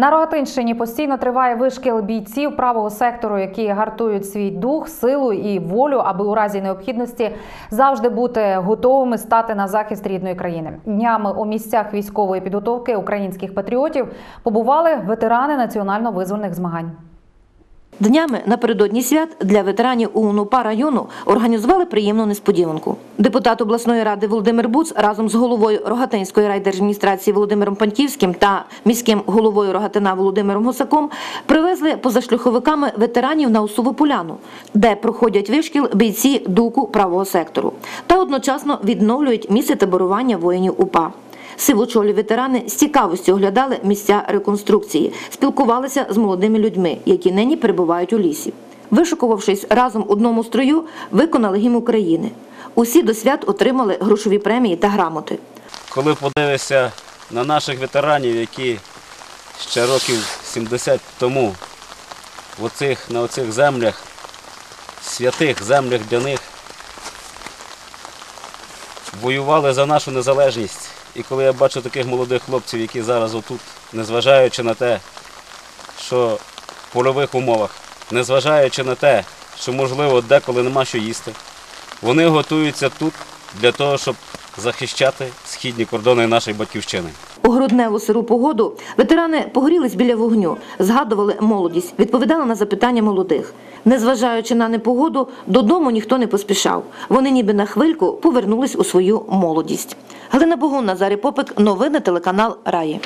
На Рогатинщині постійно триває вишкіл бійців правого сектору, які гартують свій дух, силу і волю, аби у разі необхідності завжди бути готовими стати на захист рідної країни. Днями у місцях військової підготовки українських патріотів побували ветерани національно-визвольних змагань. Днями напередодні свят для ветеранів УНУПА району організували приємну несподіванку. Депутат обласної ради Володимир Буц разом з головою Рогатинської райдержадміністрації Володимиром Паньківським та міським головою Рогатина Володимиром Гусаком привезли позашлюховиками ветеранів на Усову поляну, де проходять вишкіл бійці дуку правого сектору, та одночасно відновлюють місце таборування воїнів УПА. Сивочолі ветерани з цікавістю оглядали місця реконструкції, спілкувалися з молодими людьми, які нині перебувають у лісі. Вишукувавшись разом у одному строю, виконали гімн України. Усі до свят отримали грошові премії та грамоти. Коли подивишся на наших ветеранів, які ще років 70 тому в оцих, на оцих землях, святих землях для них, воювали за нашу незалежність. І коли я бачу таких молодих хлопців, які зараз отут, незважаючи на те, що в польових умовах, незважаючи на те, що можливо деколи нема що їсти, вони готуються тут для того, щоб захищати східні кордони нашої батьківщини. У грудневу сиру погоду ветерани погрілись біля вогню, згадували молодість, відповідали на запитання молодих. Незважаючи на непогоду, додому ніхто не поспішав. Вони ніби на хвильку повернулись у свою молодість. Галина Богун, Назарій Попик, новини телеканал Раї.